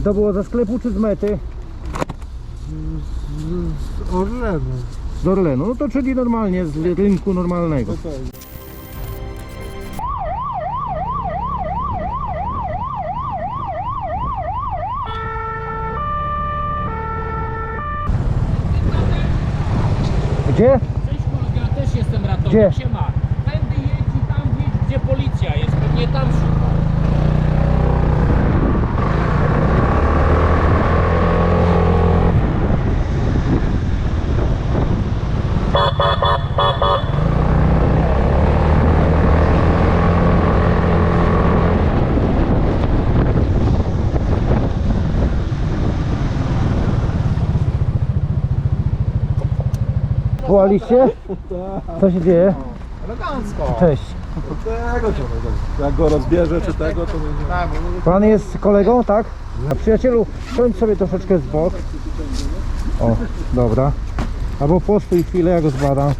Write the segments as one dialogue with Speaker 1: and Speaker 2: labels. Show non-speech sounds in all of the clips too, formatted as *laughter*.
Speaker 1: To było ze sklepu czy z mety?
Speaker 2: Z, z Orlenu.
Speaker 1: Z Orlenu. No to czyli normalnie z rynku normalnego. Gdzie?
Speaker 3: Cześć kolego, ja też jestem ratownik,
Speaker 1: Gdzie?
Speaker 3: siema. Tędy jedź i tam jedź, gdzie policja jest, pewnie tam szuka.
Speaker 1: Wołaliście? Co się dzieje?
Speaker 2: Elegancko.
Speaker 1: Cześć.
Speaker 2: Tego cię Jak go rozbierze czy tego, to będzie...
Speaker 1: Pan jest kolegą, tak? A przyjacielu, siądź sobie troszeczkę z bok. O, dobra. Albo postój chwilę, ja go zbadam.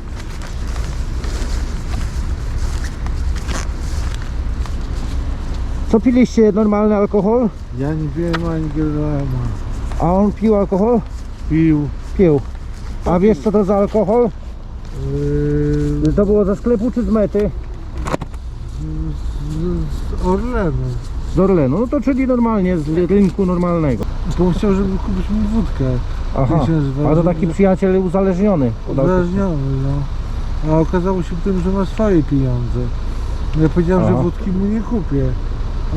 Speaker 1: Co piliście? Normalny alkohol?
Speaker 2: Ja nie wiem ani Gerlema.
Speaker 1: A on pił alkohol?
Speaker 2: Pił.
Speaker 1: Pił. A wiesz co to za alkohol?
Speaker 2: Yy,
Speaker 1: To było ze sklepu czy z mety?
Speaker 2: z, z Orlenu.
Speaker 1: Z Orlenu. No to czyli normalnie z rynku normalnego.
Speaker 2: To on chciał, żeby kupić mi wódkę.
Speaker 1: Aha. A to taki przyjaciel uzależniony. od alkoholu.
Speaker 2: Uzależniony, no. A okazało się tym, że ma swoje pieniądze. Ja powiedziałem, że wódki mu nie kupię.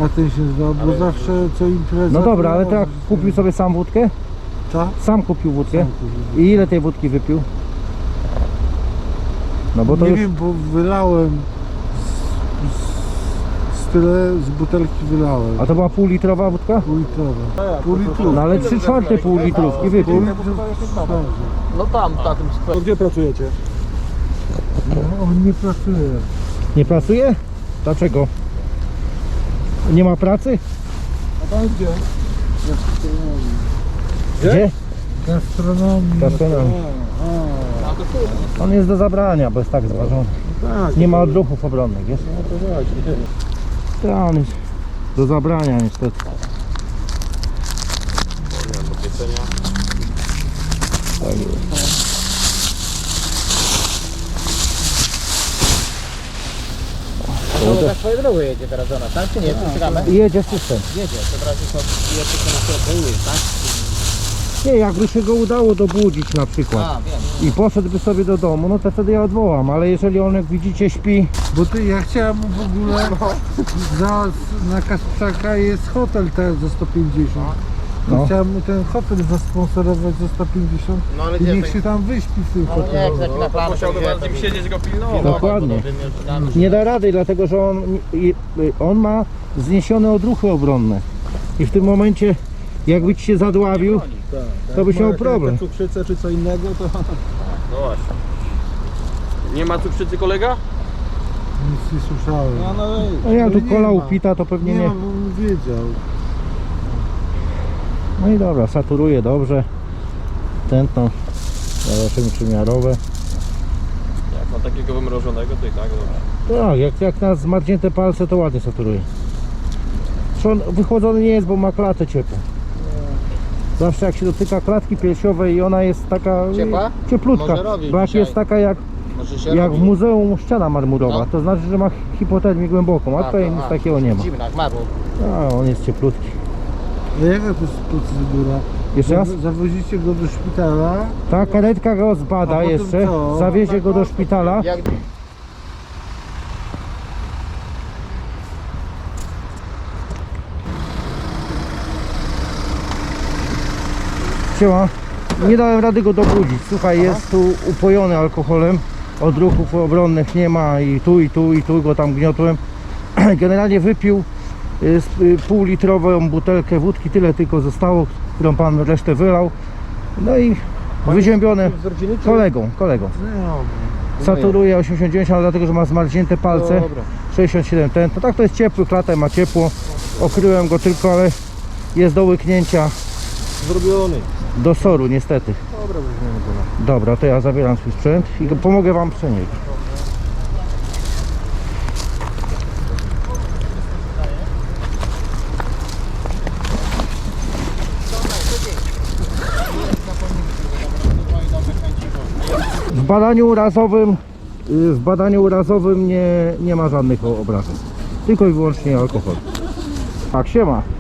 Speaker 2: A ten się zwał, bo zawsze co impreza...
Speaker 1: No dobra, ale to jak kupił sobie sam wódkę?
Speaker 2: Co?
Speaker 1: Sam kupił wódkę.
Speaker 2: Sam kupił.
Speaker 1: I ile tej wódki wypił? No bo to
Speaker 2: nie
Speaker 1: już...
Speaker 2: wiem, bo wylałem z, z, z tyle z butelki wylałem.
Speaker 1: A to była pół litrowa wódka?
Speaker 2: Pół litrowa. Pół litrów.
Speaker 1: No ale trzy czwarte pół litrówki
Speaker 2: Pół
Speaker 1: wypił.
Speaker 3: No tam, na tym sklepie.
Speaker 4: Gdzie pracujecie?
Speaker 2: No, on nie pracuje.
Speaker 1: Nie pracuje? Dlaczego? Nie ma pracy?
Speaker 4: A pan gdzie?
Speaker 1: Gdzie?
Speaker 2: Gastronomii.
Speaker 1: Gastronomii. On jest do zabrania, bo jest tak zważony.
Speaker 2: Tak.
Speaker 1: Nie ma odruchów obronnych, jest?
Speaker 4: No to właśnie.
Speaker 1: Tak, on jest do zabrania niestety. Tak jest.
Speaker 3: No tak swoją drogą jedzie teraz do nas, tak? Czy nie?
Speaker 1: I jedzie system.
Speaker 3: Jedzie, to teraz już jeszcze się odwołuje, tak?
Speaker 1: Nie, jakby się go udało dobudzić na przykład
Speaker 3: A, wiem.
Speaker 1: i poszedłby sobie do domu, no to wtedy ja odwołam, ale jeżeli on jak widzicie śpi,
Speaker 2: Bo ty, ja chciałem w ogóle za, na Kasprzaka jest hotel teraz za 150.
Speaker 1: No.
Speaker 2: Chciałem mu ten hotel zasponsorować za 150
Speaker 3: No ale
Speaker 2: i niech się tam wyśpi w tym
Speaker 3: No nie,
Speaker 2: hotelu.
Speaker 3: jak na plan,
Speaker 4: Musiał do was nim siedzieć, go pilnować.
Speaker 1: Dokładnie. nie da rady, dlatego że on, i- on ma zniesione odruchy obronne i w tym momencie jakby ci się zadławił, to byś miał problem.
Speaker 4: cukrzycę czy co innego, to... *laughs*
Speaker 5: No właśnie. Nie ma cukrzycy kolega?
Speaker 2: Nic nie słyszałem.
Speaker 4: No, no.
Speaker 1: No jak tu kola upita, to pewnie
Speaker 2: nie,
Speaker 1: nie.
Speaker 2: ma, bo on wiedział.
Speaker 1: No i dobra, saturuje dobrze. Tętno, zobaczymy czy miarowe.
Speaker 5: Jak ma takiego wymrożonego, to i tak dobrze.
Speaker 1: Tak, jak, jak na zmarznięte palce to ładnie saturuje. Zresztą on wychłodzony nie jest, bo ma klatę ciepłą. Zawsze jak się dotyka klatki piersiowej i ona jest taka y,
Speaker 3: Ciepła?
Speaker 1: cieplutka,
Speaker 3: Może robi
Speaker 1: bo jak
Speaker 3: dzisiaj.
Speaker 1: jest taka jak,
Speaker 3: Może się
Speaker 1: jak w muzeum ściana marmurowa,
Speaker 3: No.
Speaker 1: to znaczy, że ma hipotermię głęboką, a
Speaker 3: A,
Speaker 1: tutaj
Speaker 3: to-
Speaker 1: nic
Speaker 3: a,
Speaker 1: takiego nie ma.
Speaker 3: Dziwna, jak marło.
Speaker 1: A, on jest cieplutki.
Speaker 2: A jaka to jest procedura?
Speaker 1: Jeszcze raz?
Speaker 2: Zawo- Zawozicie go do szpitala,
Speaker 1: Ta karetka go zbada
Speaker 2: potem
Speaker 1: jeszcze,
Speaker 2: co?
Speaker 1: zawiezie go do szpitala.
Speaker 3: Jak
Speaker 1: Siema. Nie dałem rady go dobudzić. Słuchaj, jest tu upojony alkoholem. Odruchów obronnych nie ma i tu, i tu, i tu go tam gniotłem. *clears throat* Generalnie wypił y, y, półlitrową butelkę wódki, tyle tylko zostało, którą pan resztę wylał. No i wyziębione
Speaker 4: rodziny czy...
Speaker 1: kolegą, kolegą.
Speaker 2: znajomy.
Speaker 1: Saturuje 89, ale dlatego, że ma zmarznięte palce.
Speaker 4: Dobra.
Speaker 1: 67 ten. To tak to jest ciepły, klatę ma ciepło. Okryłem go tylko, ale jest do łyknięcia
Speaker 4: Zrobiony.
Speaker 1: Do Soru niestety.
Speaker 4: Dobra, go na.
Speaker 1: Dobra, to ja zabieram swój sprzęt i pomogę wam przenieść. W badaniu urazowym y, w badaniu urazowym nie, nie ma żadnych obrazów. Tylko i wyłącznie alkohol. Tak się ma.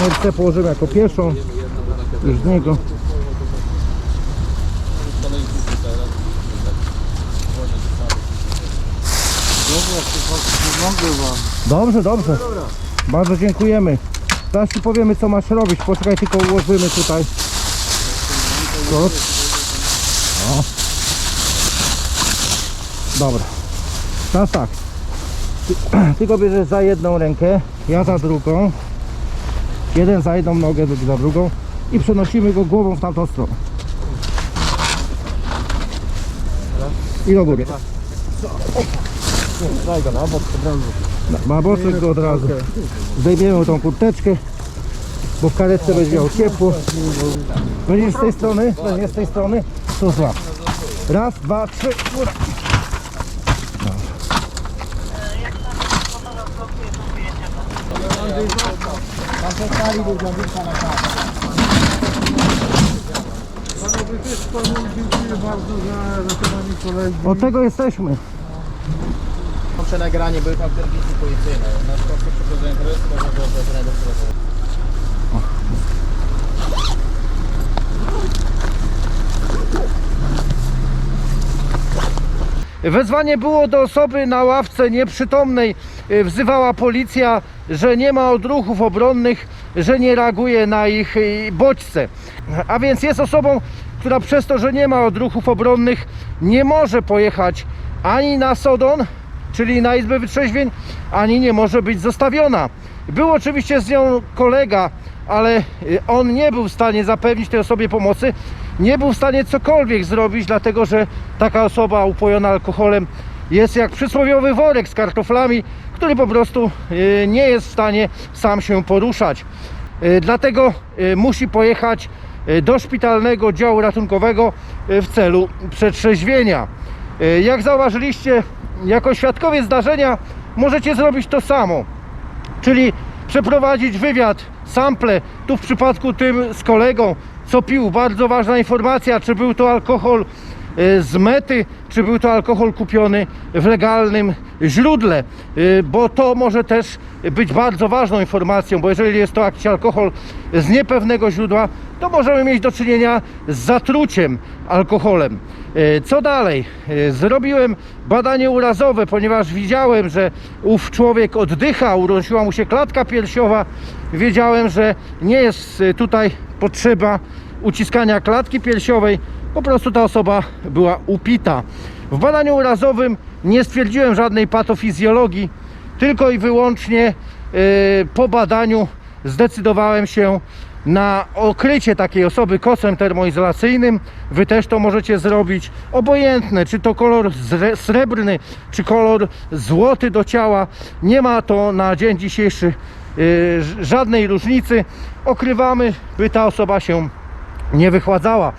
Speaker 1: MRC położymy jako pierwszą. Już z niego. Dobrze, dobrze. Bardzo dziękujemy. Teraz ci powiemy co masz robić. Poczekaj, tylko ułożymy tutaj. O. Dobra. Teraz tak. Ty, *clears throat* tylko bierzesz za jedną rękę, ja za drugą. Jeden za jedną nogę, drugi za drugą. I przenosimy go głową w tamtą stronę. I do góry.
Speaker 4: Daj go na bok od razu.
Speaker 1: Na boczek go od razu. Zdejmiemy tą kurteczkę, bo w karetce będzie miał ciepło. Będziesz z tej strony? Będziesz z tej strony? To złap. Raz, dwa, trzy. góra.
Speaker 2: Panowie też panu dziękuję bardzo za ratowanie kolegi.
Speaker 1: Od tego jesteśmy.
Speaker 3: Nagranie, były tam serwisy policyjne. Na skopie przeprowadzenia terroryzmu można było zlecenia do.
Speaker 1: Wezwanie było do osoby na ławce nieprzytomnej. Y, Wzywała policja, że nie ma odruchów obronnych, że nie reaguje na ich y, bodźce. A więc jest osobą, która przez to, że nie ma odruchów obronnych, nie może pojechać ani na Sodon, czyli na Izbę Wytrzeźwień, ani nie może być zostawiona. Był oczywiście z nią kolega, ale y, on nie był w stanie zapewnić tej osobie pomocy, nie był w stanie cokolwiek zrobić, dlatego że taka osoba upojona alkoholem jest jak przysłowiowy worek z kartoflami, który po prostu y, nie jest w stanie sam się poruszać. Y, Dlatego y, musi pojechać do szpitalnego działu ratunkowego w celu przetrzeźwienia. Jak zauważyliście, jako świadkowie zdarzenia możecie zrobić to samo czyli przeprowadzić wywiad, sample, tu w przypadku tym z kolegą, co pił, bardzo ważna informacja, czy był to alkohol z mety, czy był to alkohol kupiony w legalnym źródle, e, bo to może też być bardzo ważną informacją, bo jeżeli jest to jakiś alkohol z niepewnego źródła, to możemy mieć do czynienia z zatruciem alkoholem. E, Co dalej? Zrobiłem badanie urazowe, ponieważ widziałem, że ów człowiek oddycha, urządziła mu się klatka piersiowa. Wiedziałem, że nie jest tutaj potrzeba uciskania klatki piersiowej, po prostu ta osoba była upita. W badaniu urazowym nie stwierdziłem żadnej patofizjologii, tylko i wyłącznie e, po badaniu zdecydowałem się na okrycie takiej osoby kocem termoizolacyjnym. Wy też to możecie zrobić. Obojętne, czy to kolor srebrny, czy kolor złoty do ciała. Nie ma to na dzień dzisiejszy y, ż- żadnej różnicy. Okrywamy, by ta osoba się nie wychładzała.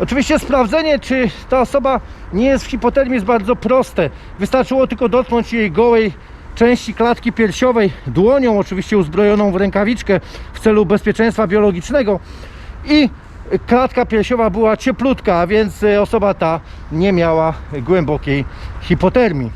Speaker 1: Oczywiście sprawdzenie, czy ta osoba nie jest w hipotermii jest bardzo proste. Wystarczyło tylko dotknąć jej gołej części klatki piersiowej dłonią, oczywiście uzbrojoną w rękawiczkę w celu bezpieczeństwa biologicznego i klatka piersiowa była cieplutka, więc e, osoba ta nie miała głębokiej hipotermii.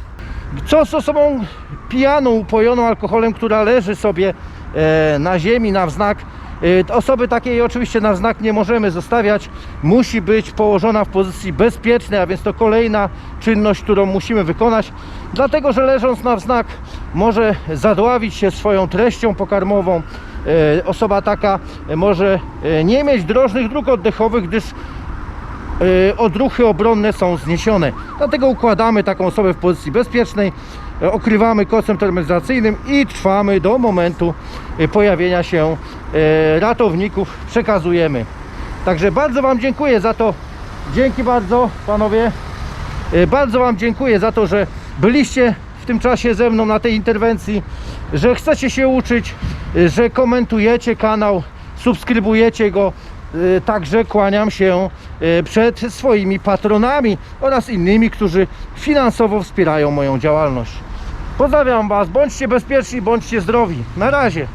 Speaker 1: Co z osobą pijaną, upojoną alkoholem, która leży sobie e, na ziemi na wznak? E, Osoby takiej oczywiście na wznak nie możemy zostawiać. Musi być położona w pozycji bezpiecznej, a więc to kolejna czynność, którą musimy wykonać. Dlatego, że leżąc na wznak może zadławić się swoją treścią pokarmową. E, Osoba taka może e, nie mieć drożnych dróg oddechowych, gdyż odruchy obronne są zniesione. Dlatego układamy taką osobę w pozycji bezpiecznej, okrywamy kocem termoizacyjnym i trwamy do momentu e, pojawienia się e, ratowników, przekazujemy. Także bardzo Wam dziękuję za to. Dzięki bardzo panowie. E, Bardzo Wam dziękuję za to, że byliście w tym czasie ze mną na tej interwencji, że chcecie się uczyć, e, że komentujecie kanał, subskrybujecie go. E, Także kłaniam się e, przed swoimi patronami oraz innymi, którzy finansowo wspierają moją działalność. Pozdrawiam Was, bądźcie bezpieczni, bądźcie zdrowi. Na razie.